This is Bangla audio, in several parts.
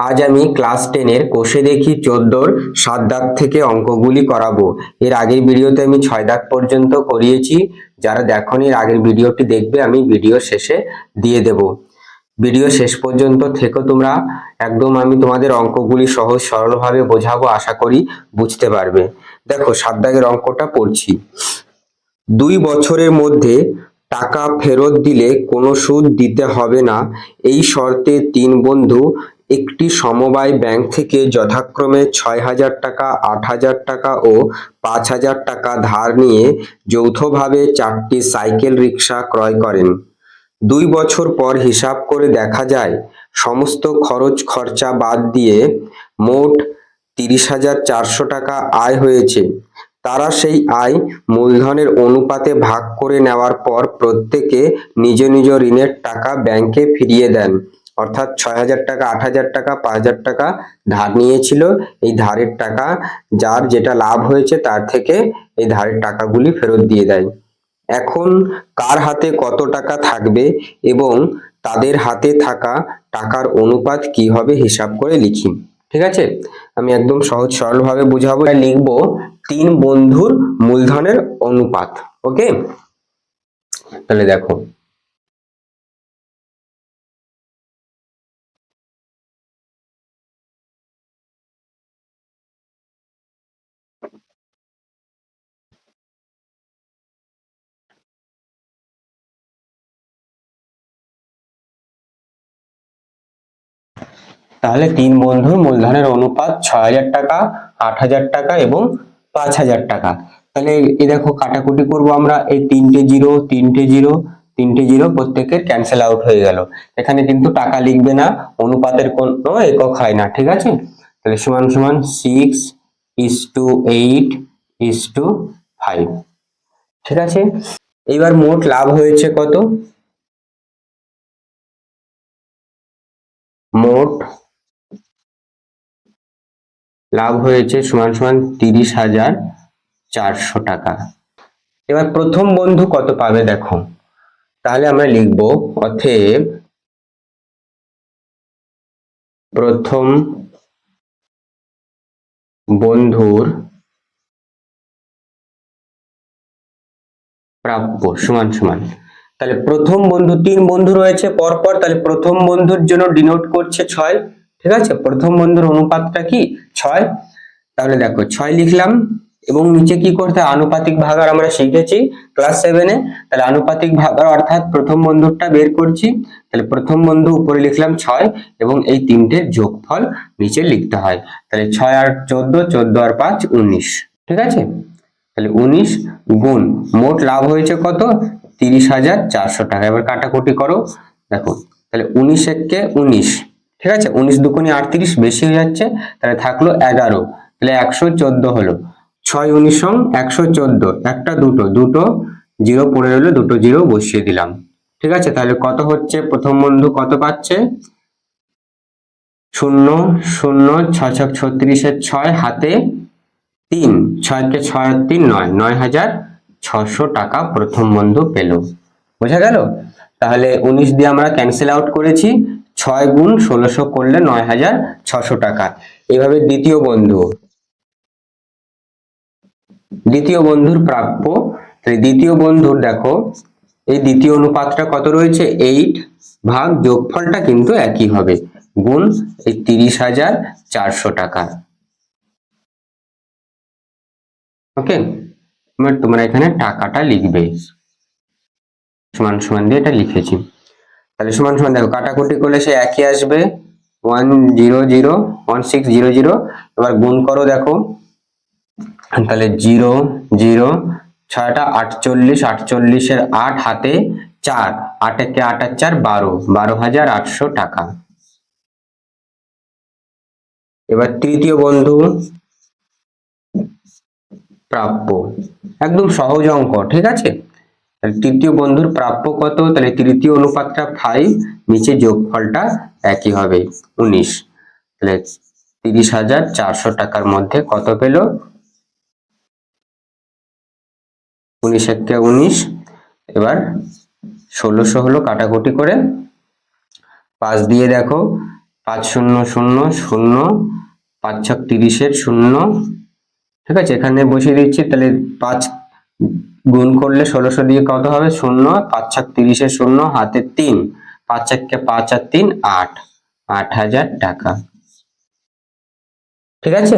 আজ আমি ক্লাস টেনের কোষে দেখি চোদ্দোর সাত দাগ থেকে অঙ্কগুলি করাবো। এর আগের ভিডিওতে আমি ছয় দাগ পর্যন্ত করিয়েছি। যারা দেখনি এর আগের ভিডিওটি দেখবে, আমি ভিডিও শেষে দিয়ে দেব। ভিডিও শেষ পর্যন্ত থেকো তোমরা। একদম আমি তোমাদের অঙ্কগুলি সহজ সরলভাবে বোঝাবো, আশা করি বুঝতে পারবে। দেখো, সাত দাগের অঙ্কটা পড়ছি। দুই বছরের মধ্যে টাকা ফেরত দিলে কোনো সুদ দিতে হবে না। এই শর্তে তিন বন্ধু একটি সমবায় ব্যাংক থেকে যথাক্রমে ছয় হাজার টাকা, আট হাজার টাকা ও পাঁচ হাজার টাকা ধার নিয়ে যৌথভাবে চারটি সাইকেল রিক্সা ক্রয় করেন। দুই বছর পর হিসাব করে দেখা যায়, সমস্ত খরচ খরচা বাদ দিয়ে মোট তিরিশ হাজার চারশো টাকা আয় হয়েছে। তারা সেই আয় মূলধনের অনুপাতে ভাগ করে নেওয়ার পর প্রত্যেকে নিজ নিজ ঋণের টাকা ব্যাংকে ফিরিয়ে দেন। অর্থাৎ ছয় হাজার টাকা আট হাজার টাকা পাঁচ হাজার টাকা ধার নিয়েছিল। এই ধারের টাকা যার যেটা লাভ হয়েছে তার থেকে এই ধারের টাকাগুলি ফেরত দিয়ে দেয়। এখন কার হাতে কত টাকা থাকবে এবং তাদের হাতে থাকা টাকার অনুপাত কি হবে হিসাব করে লিখি। ঠিক আছে? আমি একদম সহজ সরলভাবে বুঝাবো। লিখব তিন বন্ধুর মূলধনের অনুপাত। ওকে? তাহলে দেখো তাহলে তিন বন্ধুর মূলধনের অনুপাত ছ হাজার টাকা, আট হাজার টাকা এবং পাঁচ হাজার টাকা। তাহলে এই দেখো কাটাকুটি করব আমরা, এই তিনটে জিরো তিনটে জিরো তিনটে জিরো প্রত্যেকের ক্যান্সেল আউট হয়ে গেল। এখানে কিন্তু টাকা লিখবে না, অনুপাতের কোনো একক হয় না, ঠিক আছে? তাহলে সমান সমান six is to eight is to five ঠিক আছে? এবার মোট লাভ হয়েছে কত? মোট লাভ হয়েছে সমান সমান তিরিশ হাজার চারশো টাকা। এবার প্রথম বন্ধু কত পাবে দেখো। তাহলে আমরা লিখব অতএব প্রথম বন্ধুর প্রাপ্য সমান সমান। তাহলে প্রথম বন্ধু তিন বন্ধু রয়েছে, পরপর তাহলে প্রথম বন্ধুর জন্য ডিনোট করছে ছয়। ঠিক আছে? প্রথম বন্ধুর অনুপাতটা কি? ছয়। তাহলে দেখো, ছয় লিখলাম এবং নিচে কি করতে? আনুপাতিক ভাগার আমরা শিখেছি ক্লাস সেভেনে তাহলে আনুপাতিক ভাগার অর্থাৎ প্রথম বন্ধুরটা বের করছি। তাহলে প্রথম বন্ধু উপরে লিখলাম ছয় এবং এই তিনটের যোগফল নিচে লিখতে হয়। তাহলে ছয় আর চোদ্দ চোদ্দ আর পাঁচ, উনিশ। ঠিক আছে? তাহলে উনিশ গুণ মোট লাভ হয়েছে কত? তিরিশ হাজার চারশো টাকা। এবার কাটাকুটি করো। দেখো, তাহলে উনিশ এককে উনিশ। ঠিক আছে? উনিশ দুগুণে আটত্রিশ বেশি হয়ে যাচ্ছে, তাহলে থাকল এগারো, তাহলে একশো চোদ্দ হলো। ছয় উনিশ একশো চোদ্দ, একটা দুটো দুটো জিরো পড়ে রইল, দুটো জিরো বসিয়ে দিলাম। ঠিক আছে? তাহলে কত হচ্ছে? প্রথম বন্ধু কত পাচ্ছে? শূন্য শূন্য, ছয় ছক ছত্রিশের ছয়, হাতে তিন, ছয়কে ছয় তিন, নয় নয় হাজার ছশো টাকা প্রথম বন্ধু পেল। বোঝা গেল? তাহলে উনিশ দিয়ে আমরা ক্যান্সেল আউট করেছি। ছয় গুণ ষোলোশো করলে নয় হাজার ছশো টাকা। এভাবে দ্বিতীয় বন্ধু। দ্বিতীয় বন্ধুর প্রাপ্য। দ্বিতীয় বন্ধুর দেখো, এই দ্বিতীয় অনুপাতটা কত রয়েছে? এইট ভাগ যোগফলটা কিন্তু একই হবে। গুণ এই তিরিশ হাজার চারশো টাকা। ওকে? তোমরা এখানে টাকাটা লিখবে। সমান সমান দিয়ে এটা লিখেছি। তাহলে সমান সমান দেখো, কাটাকুটি করলে সে একই আসবে। One zero zero one six zero zero এবার গুণ করো দেখো। তাহলে জিরো জিরো ছয়টা আটচল্লিশ, আটচল্লিশের আট হাতে চার, আট একে আট আর চার? বারো। বারো হাজার আটশো টাকা। এবার তৃতীয় বন্ধু, প্রাপ্য। একদম সহজ অঙ্ক, ঠিক আছে? তাহলে তৃতীয় বন্ধুর প্রাপ্য কত? তাহলে তৃতীয় অনুপাতটা ফাইভ নিচে যোগফলটা একই হবে, উনিশ। তাহলে তিরিশ হাজার চারশো টাকার মধ্যে কত পেল? উনিশ একে উনিশ, এবার ষোলোশো হলো কাটাকুটি করে। পাঁচ দিয়ে দেখো, পাঁচ শূন্য শূন্য শূন্য, পাঁচ ছক তিরিশের শূন্য। ঠিক আছে, এখানে বসিয়ে দিচ্ছি, তাহলে পাঁচ গুণ করলে ষোলোশো দিয়ে কত হবে? শূন্য, পাঁচ ছক তিরিশের শূন্য, হাতে তিন। পাঁচ চারকে পাঁচ আর তিন, আট। আট হাজার টাকা। ঠিক আছে?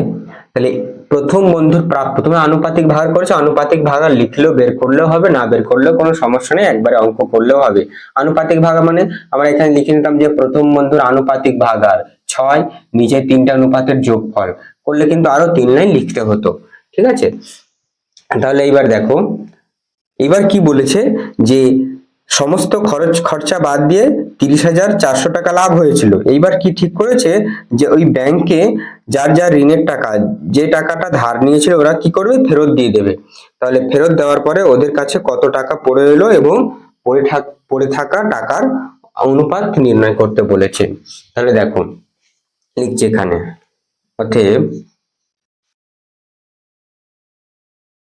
তাহলে প্রথম বন্ধুর প্রাপ্য তুমি আনুপাতিক ভাগ করেছ, আনুপাতিক ভাগ লিখলেও বের করলেও হবে, না বের করলেও কোনো সমস্যা নেই, একবারে অঙ্ক করলেও হবে। আনুপাতিক ভাগ মানে আমরা এখানে লিখে নিতাম যে প্রথম বন্ধুর আনুপাতিক ভাগ আর ছয়, নিচে তিনটা অনুপাতের যোগফল। করলে কিন্তু আরও তিন লাইন লিখতে হতো। ঠিক আছে? তাহলে এইবার দেখো। এবার কি বলেছে যে সমস্ত খরচ, খরচা বাদ দিয়ে তিরিশ হাজার চারশো টাকা লাভ হয়েছিল। এইবার কি ঠিক করেছে যে ওই ব্যাংকে যার যার ঋণের টাকা, যে টাকাটা ধার নিয়েছিল ওরা কি করবে? ফেরত দিয়ে দেবে। তাহলে ফেরত দেওয়ার পরে ওদের কাছে কত টাকা পড়ে এলো এবং পড়ে থাক, পড়ে থাকা টাকার অনুপাত নির্ণয় করতে বলেছে। তাহলে দেখো, লিখছে এখানে। অতএব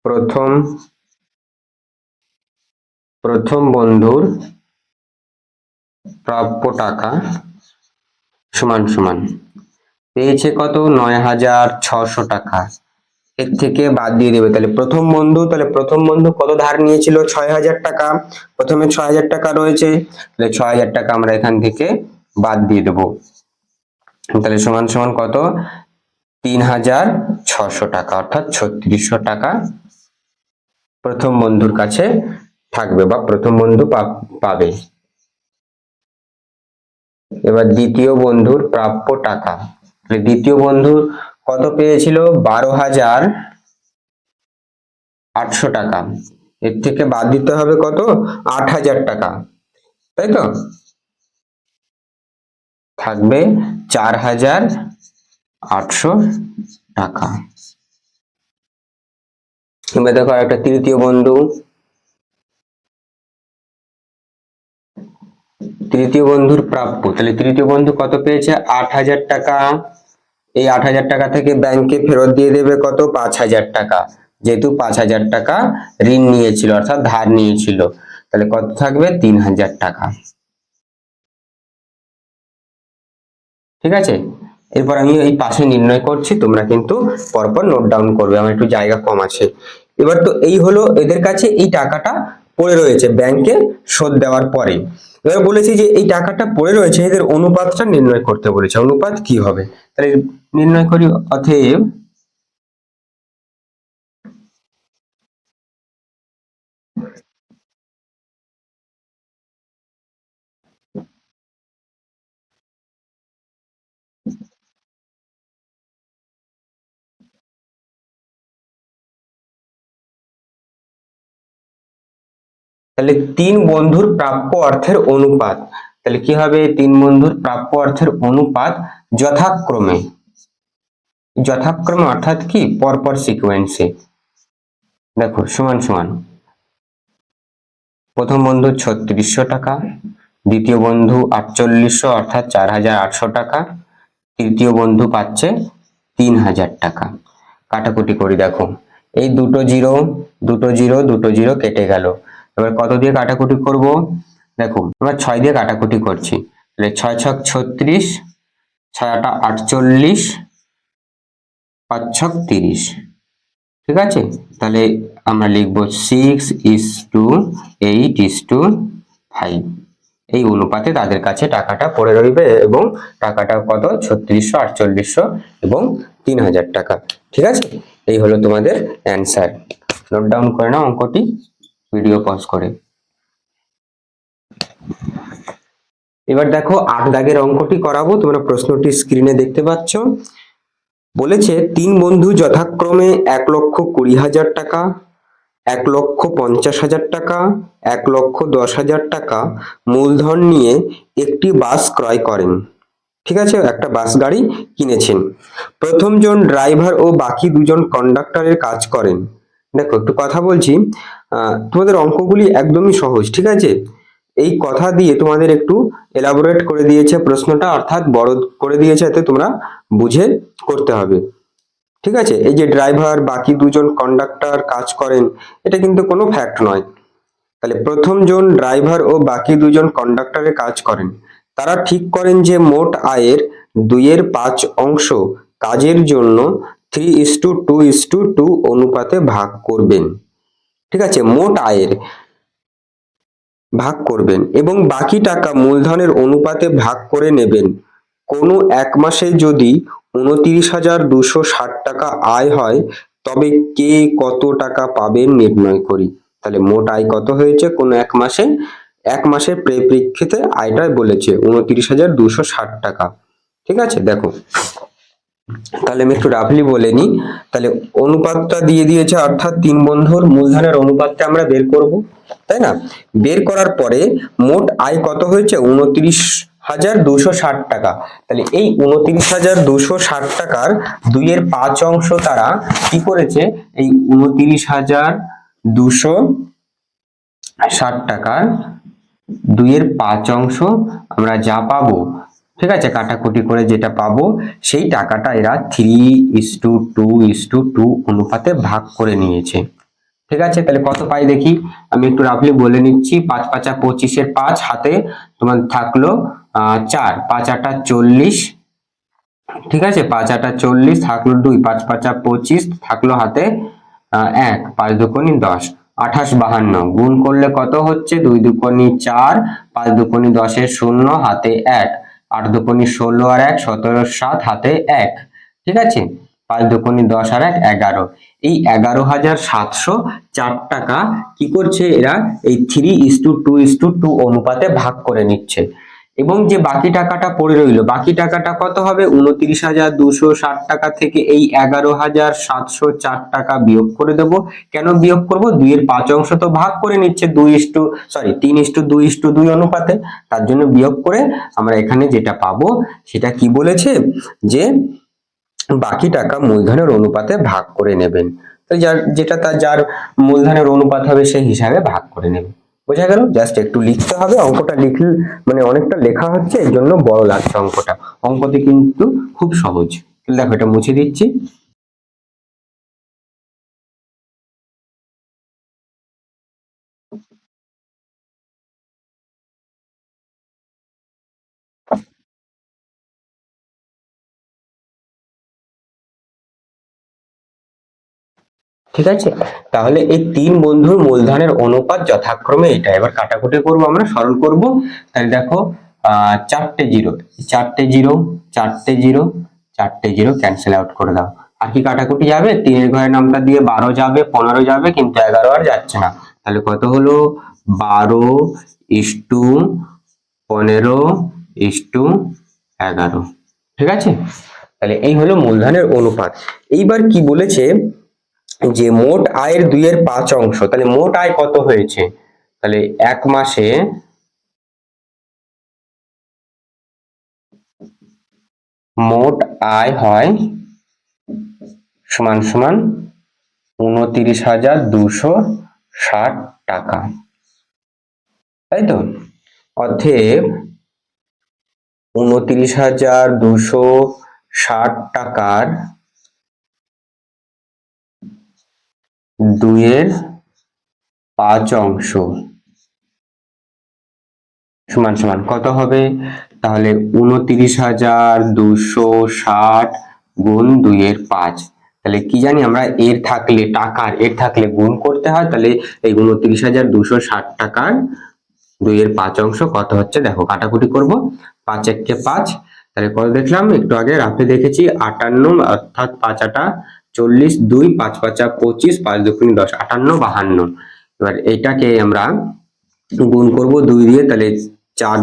প্রথম প্রথম বন্ধুর প্রাপ্য টাকা সমান সমান। পেয়েছে কত? নয় হাজার ছশো টাকা। এর থেকে বাদ দিয়ে দেবে। তাহলে প্রথম বন্ধু, তাহলে প্রথম বন্ধু কত ধার নিয়েছিল? ছয় হাজার টাকা। প্রথমে ছয় হাজার টাকা রয়েছে। তাহলে ছয় হাজার টাকা আমরা এখান থেকে বাদ দিয়ে দেবো। তাহলে সমান সমান কত? তিন হাজার ছশো টাকা, অর্থাৎ ছত্রিশশো টাকা প্রথম বন্ধুর কাছে থাকবে বা প্রথম বন্ধু পাবে। এবার দ্বিতীয় বন্ধুর প্রাপ্য টাকা। দ্বিতীয় বন্ধু কত পেয়েছিল? বারো হাজার আটশো টাকা। এর থেকে বাদ দিতে হবে কত? আট হাজার টাকা। তাই তো? থাকবে চার হাজার আটশো টাকা। এবার দেখো একটা তৃতীয় বন্ধু। তৃতীয় বন্ধুর প্রাপ্য। তাহলে তৃতীয় বন্ধু কত পেয়েছে? আট হাজার টাকা। এই আট হাজার টাকা থেকে ব্যাংকে ফেরত দিয়ে দেবে কত? পাঁচ হাজার টাকা। যেহেতু পাঁচ হাজার টাকা ঋণ নিয়েছিল, অর্থাৎ ধার নিয়েছিল। তাহলে কত থাকবে? তিন হাজার টাকা। ঠিক আছে? এরপর আমি এই পাশে নির্ণয় করছি, তোমরা কিন্তু পরপর নোট ডাউন করবে। আমার একটু জায়গা কম আছে। এবার তো এই হলো এদের কাছে এই টাকাটা পড়ে রয়েছে ব্যাংকে শোধ দেওয়ার পরে। এবার বলেছি যে এই টাকাটা পড়ে রয়েছে, এদের অনুপাতটা নির্ণয় করতে বলেছে। অনুপাত কি হবে? তাহলে নির্ণয় করি, অতএব তাহলে তিন বন্ধুর প্রাপ্য অর্থের অনুপাত। তাহলে কি হবে? তিন বন্ধুর প্রাপ্য অর্থের অনুপাত যথাক্রমে। যথাক্রমে অর্থাৎ কি? পরপর সিকোয়েন্সে দেখো, সমান সমান। প্রথম বন্ধু ছত্রিশশো টাকা, দ্বিতীয় বন্ধু আটচল্লিশশো, অর্থাৎ চার হাজার আটশো টাকা, তৃতীয় বন্ধু পাচ্ছে তিন হাজার টাকা। কাটাকুটি করি, দেখো। এই দুটো জিরো দুটো জিরো দুটো জিরো কেটে গেল। এবার কত দিয়ে কাটাকুটি করব? দেখো আমরা ছয় দিয়ে কাটাকুটি করছি। তাহলে ছয় ছক ছত্রিশ ছয় আটা আটচল্লিশ, পাঁচ ছক তিরিশ। ঠিক আছে? তাহলে আমরা লিখব six is to eight is to five এই অনুপাতে তাদের কাছে টাকাটা পড়ে রইবে এবং টাকাটা কত? ছত্রিশশো, আটচল্লিশশো এবং তিন হাজার টাকা। ঠিক আছে? এই হলো তোমাদের অ্যান্সার নোট ডাউন করে নাও অঙ্কটি। ভিডিও পজ করে। এবার দেখো আট দাগের অঙ্কটি করাবো, তোমরা প্রশ্নটি স্ক্রিনে দেখতে পাচ্ছ। বলেছে, তিন বন্ধু যথাক্রমে এক লক্ষ কুড়ি হাজার টাকা, এক লক্ষ পঞ্চাশ হাজার টাকা, এক লক্ষ দশ হাজার টাকা মূলধন নিয়ে একটি বাস ক্রয় করেন। ঠিক আছে? একটা বাস গাড়ি কিনেছেন। প্রথমজন ড্রাইভার ও বাকি দুজন কন্ডাক্টরের কাজ করেন। দেখো একটু কথা বলছি তোমাদের অঙ্কগুলি একদমই সহজ, ঠিক আছে? এই কথা দিয়ে তোমাদের একটু এলাবোরেট করে দিয়েছে প্রশ্নটা, অর্থাৎ বড় করে দিয়েছে এতে তোমরা বুঝে করতে হবে। ঠিক আছে? এই যে ড্রাইভার বাকি দুজন কন্ডাক্টর কাজ করেন, এটা কিন্তু কোনো ফ্যাক্ট নয়। তাহলে প্রথম জন ড্রাইভার ও বাকি দুজন কন্ডাক্টরের কাজ করেন। তারা ঠিক করেন যে মোট আয়ের দুইয়ের পাঁচ অংশ কাজের জন্য three is to two is to two অনুপাতে ভাগ করবেন। ঠিক আছে, মোট আয়ের ভাগ করবেন এবং বাকি টাকা মূলধনের অনুপাতে ভাগ করে নেবেন। কোনো এক মাসে যদি উনত্রিশ হাজার দুশো ষাট টাকা আয় হয়, তবে কে কত টাকা পাবেন নির্ণয় করি। তাহলে মোট আয় কত হয়েছে? কোনো এক মাসে, এক মাসের পরিপ্রেক্ষিতে আয়টা বলেছে উনত্রিশ হাজার দুশো ষাট টাকা। ঠিক আছে, দেখো। তাহলে আমি একটু রাফলি বলে নিই তাহলে অনুপাতটা দিয়ে দিয়েছে অর্থাৎ তিন বন্ধুর মূলধনের অনুপাতটা আমরা বের করব, তাই না? বের করার পরে মোট আয় কত হয়েছে? উনত্রিশ হাজার দুশো ষাট টাকা। তাহলে এই উনত্রিশ হাজার দুশো ষাট টাকার দুইয়ের পাঁচ অংশ তারা কি করেছে? এই উনত্রিশ হাজার দুশো ষাট টাকার দুইয়ের পাঁচ অংশ আমরা যা পাবো ঠিক আছে, কাটাকুটি করে যেটা পাবো, সেই টাকাটা এরা three is to two is to two অনুপাতে ভাগ করে নিয়েছে। ঠিক আছে, তাহলে কত পাই দেখি? আমি একটু রাফলি বলে নিচ্ছি, পাঁচ পাঁচা পঁচিশের পাঁচ হাতে তোমার থাকল চার, পাঁচ আটা চল্লিশ। ঠিক আছে, পাঁচ আটা চল্লিশ থাকল দুই, পাঁচ পাঁচা পঁচিশ থাকল হাতে এক, পাঁচ দুকোনি দশ, আঠাশ বাহান্ন। গুণ করলে কত হচ্ছে? দুই দুকোনি চার, পাঁচ দুকোনি দশের শূন্য, হাতে এক। আট দুকোনি ষোলো আর এক, সতেরো সাত, হাতে এক। ঠিক আছে? পাঁচ দুকোনি দশ আর এক, এগারো। এই এগারো হাজার সাতশো চার টাকা কি করছে এরা? এই three is to two is to two অনুপাতে ভাগ করে নিচ্ছে। এবং যে বাকি টাকাটা পড়ে রইল, বাকি টাকাটা কত হবে? উনত্রিশ হাজার দুশো ষাট টাকা থেকে এই এগারো হাজার সাতশো চার টাকা বিয়োগ করে দেব। কেন বিয়োগ করব? দুইয়ের পাঁচ অংশ তো ভাগ করে নিচ্ছে, দুই ইস্টু সরি তিন ইস্টু দুই ইস্টু দুই অনুপাতে। তার জন্য বিয়োগ করে আমরা এখানে যেটা পাবো, সেটা কি বলেছে? যে বাকি টাকা মূলধনের অনুপাতে ভাগ করে নেবেন। তো যার, যেটা তার, যার মূলধনের অনুপাত হবে সেই হিসাবে ভাগ করে নেবে। বোঝা গেল জাস্ট একটু লিখতে হবে, অঙ্কটা লিখলে মানে অনেকটা লেখা হচ্ছে, এর জন্য বড় লাগছে অঙ্কটা। অঙ্কতে কিন্তু খুব সহজ। দেখো, এটা মুছে দিচ্ছি। ঠিক আছে? তাহলে এই তিন বন্ধুর মূলধনের অনুপাত যথাক্রমে এটা। এবার কাটাকুটি করব আমরা, সরল করব। তাহলে দেখো চারটে জিরো। চারটে জিরো চারটে জিরো চারটে জিরো ক্যান্সেল আউট করে দাও। আর কি কাটাকুটি যাবে? তিনের ঘরের নামটা দিয়ে বারো যাবে, পনেরো যাবে, কিন্তু এগারো আর যাচ্ছে না। তাহলে কত হলো? বারো ইস্টু পনেরো ইস্টু এগারো। ঠিক আছে? তাহলে এই হলো মূলধনের অনুপাত। এইবার কি বলেছে? যে মোট আয়ের দুইয়ের পাঁচ অংশ, তাহলে মোট আয় কত হয়েছে? তাহলে এক মাসে মোট আয় হয় সমান সমান উনত্রিশ হাজার দুশো ষাট টাকা। তাই তো? অতএব উনত্রিশ হাজার দুশো ষাট টাকার দুইয়ের পাঁচ অংশ। সমান সমান, কত হবে? তাহলে উনত্রিশ হাজার দুশো ষাট গুণ দুইয়ের পাঁচ। তাহলে কি জানি আমরা এর থাকলে টাকার, এর থাকলে গুণ করতে হয়। তাহলে এই উনত্রিশ হাজার দুশো ষাট টাকার দুইয়ের পাঁচ অংশ কত হচ্ছে? দেখো, কাটাকুটি করব। পাঁচ এককে পাঁচ। তাহলে কত দেখলাম? একটু আগে রাফে দেখেছি আটান্ন, অর্থাৎ পাঁচ আটা চল্লিশ, দুই, পাঁচ, পাঁচা পঁচিশ, পাঁচ দুগুণি দশ, আটান্ন, বাহান্ন। এবার এটাকে আমরা গুণ করব দুই দিয়ে, তাহলে চার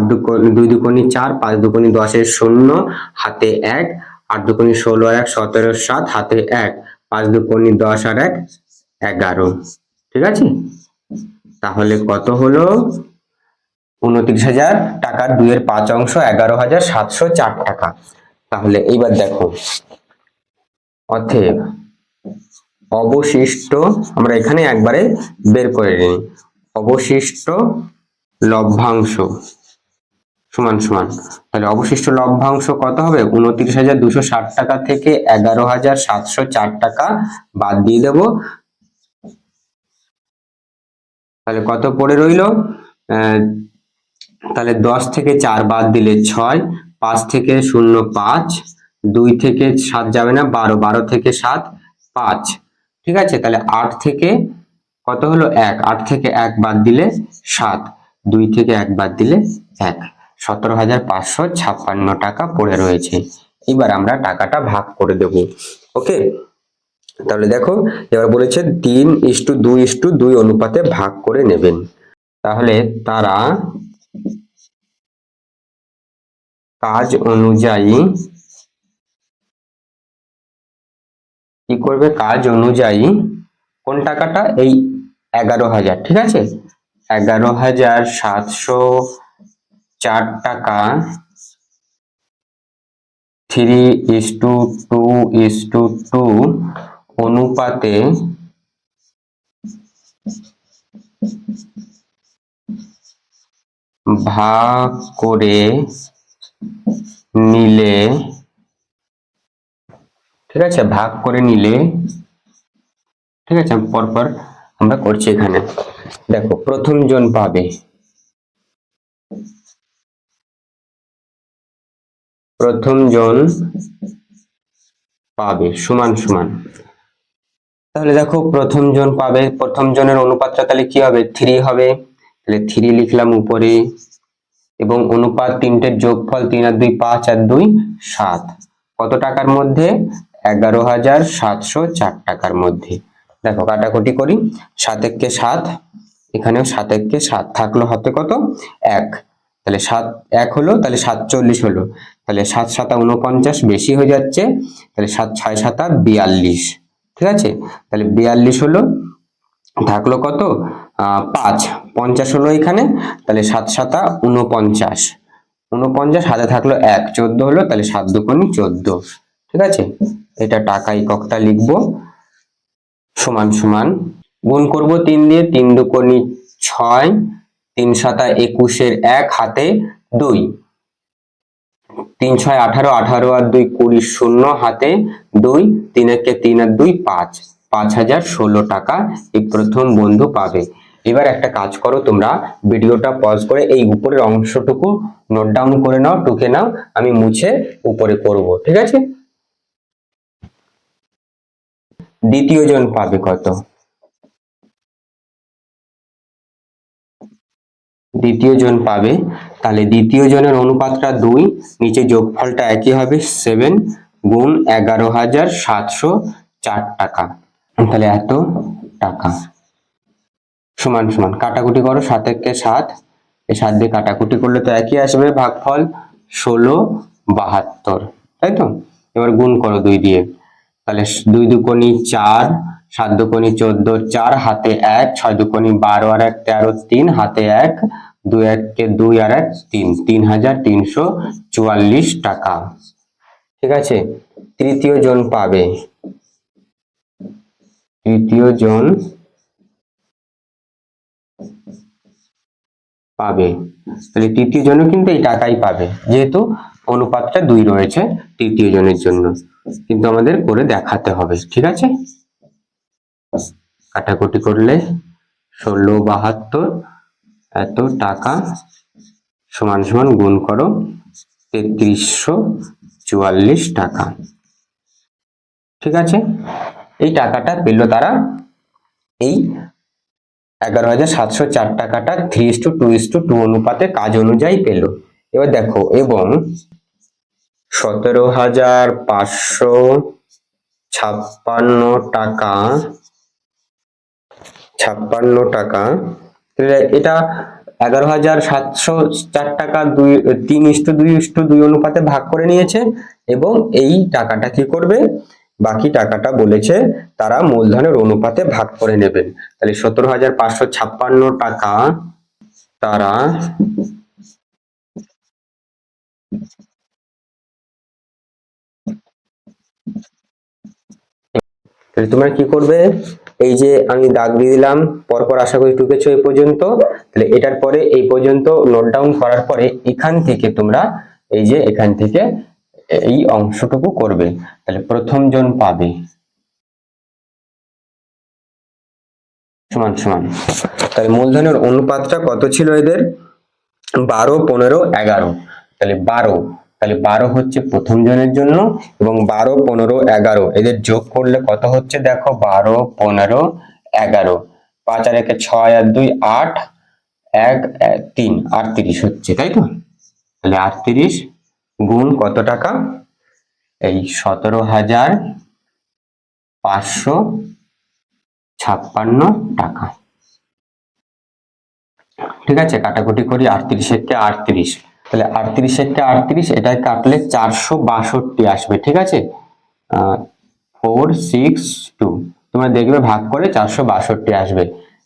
দুই দুকোনি চার, পাঁচ দুকোনি দশের শূন্য, হাতে এক, আট দুকোনি ষোলো এক, সতেরো সাত, হাতে এক, পাঁচ দুকোনি দশ আর এক, এগারো। ঠিক আছে? তাহলে কত হলো? উনত্রিশ হাজার টাকার দুইয়ের পাঁচ অংশ, এগারো হাজার সাতশো চার টাকা। তাহলে এইবার দেখো। অতএব অবশিষ্ট, আমরা এখানে একবারে বের করে নিই। অবশিষ্ট লভ্যাংশ সমান সমান। তাহলে অবশিষ্ট লভ্যাংশ কত হবে? উনত্রিশ হাজার দুশো ষাট টাকা থেকে এগারো হাজার সাতশো চার টাকা বাদ দিয়ে দেব। তাহলে কত পড়ে রইল? তাহলে দশ থেকে চার বাদ দিলে ছয়, পাঁচ থেকে শূন্য পাঁচ দুই থেকে সাত যাবে না, বারো বারো থেকে সাত, পাঁচ। ঠিক আছে? তাহলে আট থেকে কত হলো? এক। আট থেকে এক বাদ দিলে সাত। দুই থেকে এক বাদ দিলে এক। সতেরো হাজার পাঁচশো ছাপ্পান্ন টাকা পড়ে রয়েছে। এবার আমরা টাকাটা ভাগ করে দেব। ওকে? তাহলে দেখো, এবার বলেছে তিন ইস্টু দুই ইস্টু দুই অনুপাতে ভাগ করে নেবেন। তাহলে তারা কাজ অনুযায়ী কি করবে? কাজ অনুযায়ী কোন টাকাটা? এই এগারো হাজার, ঠিক আছে? এগারো হাজার সাতশো চার টাকা three is to two is to two অনুপাতে ভাগ করে নিলে ঠিক আছে? ভাগ করে নিলে, ঠিক আছে? পরপর আমরা করছি এখানে। দেখো, প্রথম জন পাবে। প্রথম জন পাবে, সমান সমান। তাহলে দেখো, প্রথম জন পাবে। প্রথম জনের অনুপাতটা তাহলে কি হবে? থ্রি হবে। তাহলে থ্রি লিখলাম উপরে। এবং অনুপাত তিনটের যোগফল তিন আর দুই পাঁচ আর দুই সাত। কত টাকার মধ্যে? এগারো হাজার সাতশো চার টাকার মধ্যে। দেখো, কাটাকুটি করি। সাত এককে সাত, এখানেও সাত এককে সাত থাকল হাতে কত? এক। তাহলে সাত, এক হলো, তাহলে সাতচল্লিশ হলো। তাহলে সাত সাতা উনপঞ্চাশ বেশি হয়ে যাচ্ছে, তাহলে সাত ছয় সাতা বিয়াল্লিশ। ঠিক আছে? তাহলে বিয়াল্লিশ হলো, থাকল কত? পাঁচ। পঞ্চাশ হলো এখানে, তাহলে সাত সাতা উনপঞ্চাশ উনপঞ্চাশ হাতে থাকল এক, চোদ্দ হলো, তাহলে সাত দুকোনি চোদ্দ। ঠিক আছে? এটা টাকা এককটা লিখব। সমান সমান। গুণ করব তিন দিয়ে তিন দুকোনি ছয়, তিন সাতা একুশের এক হাতে দুই। তিন ছয় আঠারো আঠারো আর দুই কুড়ি শূন্য হাতে দুই, তিন একে তিন আর দুই পাঁচ। পাঁচ হাজার ষোলো টাকা এই প্রথম বন্ধু পাবে। এবার একটা কাজ করো, তোমরা ভিডিওটা পজ করে এই উপরের অংশটুকু নোট ডাউন করে নাও, টুকে নাও, আমি মুছে উপরে করব, ঠিক আছে? দ্বিতীয় জন পাবে কত? দ্বিতীয় জন পাবে। তাহলে দ্বিতীয় জনের অনুপাতটা দুই, নিচে যোগফলটা একই হবে সেভেন গুণ এগারো হাজার সাতশো চার টাকা। তাহলে এত টাকা। সমান সমান, কাটাকুটি করো, সাত একে সাত। এই সাত দিয়ে কাটাকুটি করলে তো একই আসবে, ভাগফল ষোলো বাহাত্তর, তাই তো? এবার গুণ করো দুই দিয়ে। তাহলে দুই দুকোনি চার, সাত দুকোনি চোদ্দ, চার, হাতে এক, ছয় দুকোনি বারো আর এক, তেরো, তিন, হাতে এক, দুই এককে দুই আর এক, তিন তিন হাজার তিনশো চুয়াল্লিশ টাকা। ঠিক আছে? তৃতীয় জন পাবে। তৃতীয় জন পাবে। তাহলে তৃতীয় জনও কিন্তু এই টাকাই পাবে। যেহেতু অনুপাতটা দুই রয়েছে তৃতীয় জনের জন্য। কিন্তু আমাদের করে দেখাতে হবে, ঠিক আছে? কাটাকুটি করলে ষোলো বাহাত্তর, এত টাকা সমান সমান গুণ করো তেত্রিশশো চুয়াল্লিশ টাকা। ঠিক আছে? এই টাকাটা পেল তারা এই এগারো হাজার সাতশো চার টাকাটা three is to two is to two অনুপাতে কাজ অনুযায়ী পেল। এবার দেখো, এবং সতেরো হাজার পাঁচশো ছাপ্পান্ন টাকা। ছাপ্পান্ন টাকা। এটা এগারো হাজার সাতশো চার টাকা দুই, তিন ইস্টু, দুই ইস্টু, দুই অনুপাতে ভাগ করে নিয়েছে এবং এই টাকাটা কি করবে? বাকি টাকাটা বলেছে তারা মূলধনের অনুপাতে ভাগ করে নেবেন। তাহলে সতেরো হাজার পাঁচশো ছাপ্পান্ন টাকা তারা তাহলে তোমরা কি করবে? এই যে আমি দাগ দিয়ে দিলাম, পরপর আশা করি ঢুকেছো এই পর্যন্ত। তাহলে এটার পরে এই পর্যন্ত নোট ডাউন করার পরে এখান থেকে তোমরা এই যে এখান থেকে এই অংশটুকু করবে। তাহলে প্রথম জন পাবে। সমান সমান। তাহলে মূলধনের অনুপাতটা কত ছিল এদের? বারো, পনেরো, এগারো। তাহলে বারো। তাহলে বারো হচ্ছে প্রথম জনের জন্য এবং বারো, পনেরো, এগারো। এদের যোগ করলে কত হচ্ছে? দেখো, বারো, পনেরো, এগারো। পাঁচ আর একে ছয় আর দুই, আট, এক তিন। আটত্রিশ হচ্ছে, তাই তো? তাহলে আটত্রিশ গুণ কত টাকা? এই সতেরো হাজার পাঁচশো ছাপ্পান্ন টাকা। ঠিক আছে? কাটাকুটি করি আটত্রিশের একে আটত্রিশ। তাহলে আটত্রিশ একে আটত্রিশ এটাই কাটলে চারশো বাষট্টি আসবে, ঠিক আছে? ফোর সিক্স টু তোমরা দেখবে ভাগ করে চারশো বাষট্টি আসবে।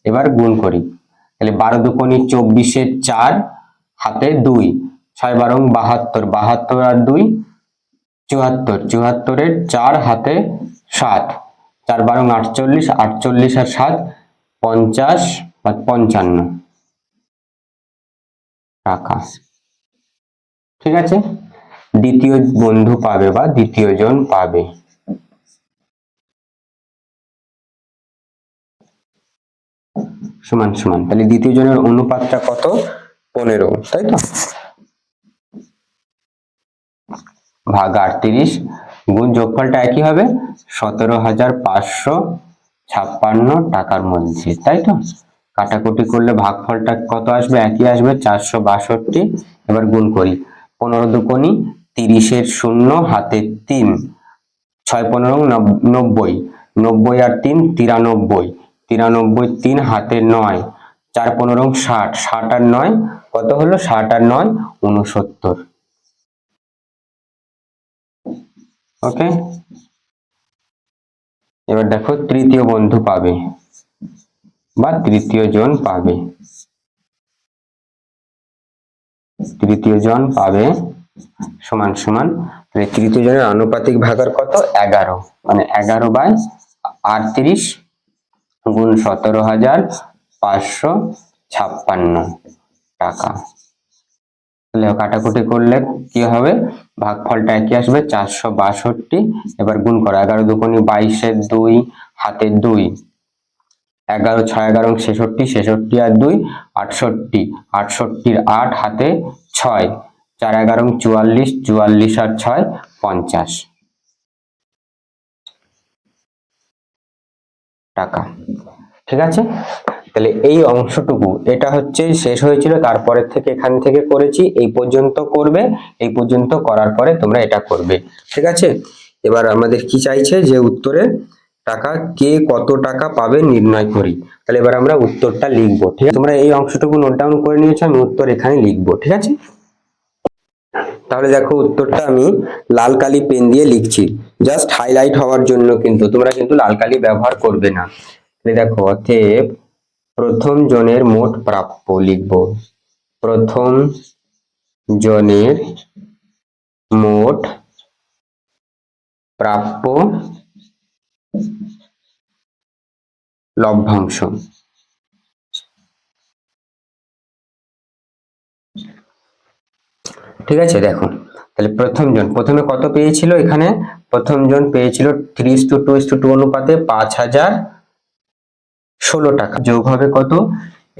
এবার গুণ করি। তাহলে বারো দুকোনি চব্বিশের চার, হাতে দুই। ছয় বারং বাহাত্তর বাহাত্তর আর দুই, চুয়াত্তর। চুয়াত্তরের চার, হাতে সাত। চার বারং আটচল্লিশ আটচল্লিশ আর সাত, পঞ্চাশ বা পঞ্চান্ন। টাকা ঠিক আছে? দ্বিতীয় বন্ধু পাবে বা দ্বিতীয় জন পাবে। সমান সমান। তাহলে দ্বিতীয় জনের অনুপাতটা কত? পনেরো, তাই তো? ভাগ আটত্রিশ গুণ যোগফলটা একই হবে? সতেরো হাজার পাঁচশো ছাপ্পান্ন টাকার মধ্যে, তাই তো? কাটাকুটি করলে ভাগফলটা কত আসবে? একই আসবে, চারশো বাষট্টি। এবার গুণ করি। পনেরো দুকোনি তিরিশের শূন্য হাতে তিন। ছয় পনেরো, নব- নব্বই। নব্বই আর তিন, তিরানব্বই। তিরানব্বই তিন হাতে নয়। চার পনেরো, ষাট। ষাট আর নয়, কত হলো? ষাট আর নয় উনসত্তর ওকে? এবার দেখো, তৃতীয় বন্ধু পাবে বা তৃতীয় জন পাবে। তৃতীয় জন পাবে সমান সমান। তাহলে তৃতীয় জনের আনুপাতিক ভাগার কত? এগারো। মানে এগারো বাই আটত্রিশ গুণ সতেরো হাজার পাঁচশো ছাপ্পান্ন টাকা। তাহলে কাটাকুটি করলে কি হবে? ভাগফলটা একই আসবে, চারশো বাষট্টি। এবার গুণ করো, এগারো দুগুণি বাইশের দুই, হাতের দুই। এগারো, ছয়, এগারো, ছেষট্টি ছেষট্টি আর দুই, আটষট্টি। আটষট্টির আট হাতে ছয়, চার, এগারো, চুয়াল্লিশ চুয়াল্লিশ আর ছয়, পঞ্চাশ। টাকা। ঠিক আছে? তাহলে এই অংশটুকু, এটা হচ্ছে শেষ হয়েছিল তারপরের থেকে এখান থেকে করেছি, এই পর্যন্ত করবে, এই পর্যন্ত করার পরে তোমরা এটা করবে। ঠিক আছে? এবার আমাদের কি চাইছে যে উত্তরে টাকা, কে কত টাকা পাবে নির্ণয় করি। তাহলে এবার আমরা উত্তরটা লিখব, ঠিক আছে? তোমরা এই অংশটুকু নোট ডাউন করে নিয়েছো, আমি উত্তর এখানে লিখব, ঠিক আছে? তাহলে দেখো উত্তরটা আমি লাল কালি পেন দিয়ে লিখছি। জাস্ট হাইলাইট হওয়ার জন্য কিন্তু, তোমরা কিন্তু লাল কালি ব্যবহার করবে না। দেখো, অতএব প্রথম জনের মোট প্রাপ্য লিখব। প্রথম জনের মোট প্রাপ্য লভ্যাংশ ঠিক আছে, দেখো। তাহলে প্রথম জন, প্রথমে কত পেয়েছিল এখানে? প্রথম জন পেয়েছিল three to two to two অনুপাতে পাঁচ হাজার ষোলো টাকা। যোগ হবে কত?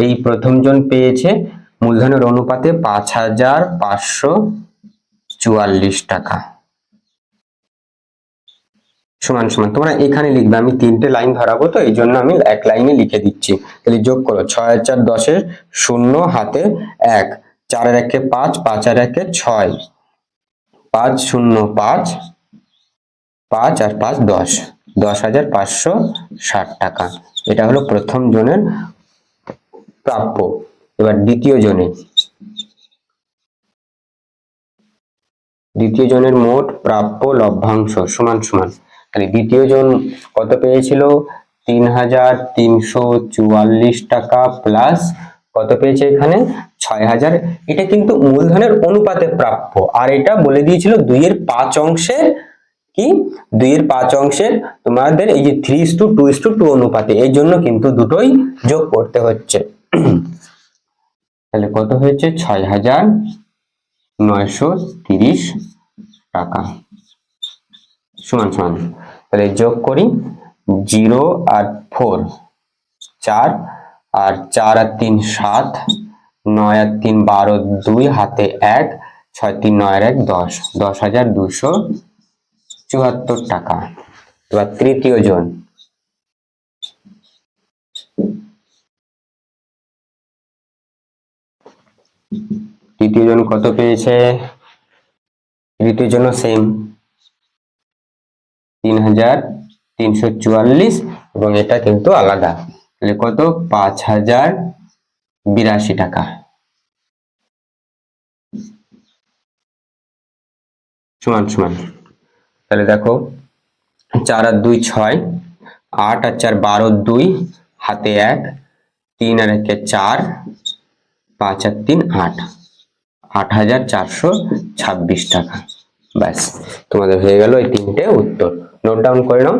এই প্রথম জন পেয়েছে মূলধনের অনুপাতে পাঁচ হাজার পাঁচশো চুয়াল্লিশ টাকা। সমান সমান। তোমরা এখানে লিখবে, আমি তিনটে লাইন ধরাবো তো এই জন্য আমি এক লাইনে লিখে দিচ্ছি। তাহলে যোগ করো, ছয়, চার, দশের শূন্য, হাতে এক, চারের একে পাঁচ পাঁচ আর একে ছয়, পাঁচ, শূন্য, পাঁচ পাঁচ আর পাঁচ, দশ দশ হাজার পাঁচশো ষাট টাকা। এটা হলো প্রথম জনের প্রাপ্য। এবার দ্বিতীয় জনের। দ্বিতীয় জনের মোট প্রাপ্য লভ্যাংশ, সমান সমান। তাহলে দ্বিতীয় জন কত পেয়েছিল? তিন হাজার তিনশো চুয়াল্লিশ টাকা প্লাস কত পেয়েছে এখানে? ছয় হাজার এটা কিন্তু মূলধনের অনুপাতে প্রাপ্য। আর এটা বলে দিয়েছিল দুইয়ের পাঁচ অংশের কি? দুইয়ের পাঁচ অংশের তোমাদের এই যে three is to two is to two অনুপাতে। এই জন্য কিন্তু দুটোই যোগ করতে হচ্ছে। তাহলে কত হয়েছে? ছয় হাজার নয়শো তিরিশ টাকা। সমান সমান। তাহলে যোগ করি জিরো আর ফোর, চার আর চার আর তিন সাত, নয় আর তিন বারো দুই, হাতে এক, ছয় তিন নয় এক দশ দশ হাজার দুশো চুয়াত্তর টাকা। এবার তৃতীয় জন। তৃতীয় জন কত পেয়েছে? তৃতীয় জন সেম তিন হাজার তিনশো চুয়াল্লিশ এবং এটা কিন্তু আলাদা। তাহলে কত? পাঁচ হাজার বিরাশি টাকা। সমান সমান। তাহলে দেখো, চার আর দুই ছয়, আট আর চার বারো দুই, হাতে এক, তিন আর একে চার, পাঁচ আর তিন আট। আট হাজার চারশো ছাব্বিশ টাকা। ব্যাস, তোমাদের হয়ে গেল এই তিনটে উত্তর। নোট ডাউন করে নাও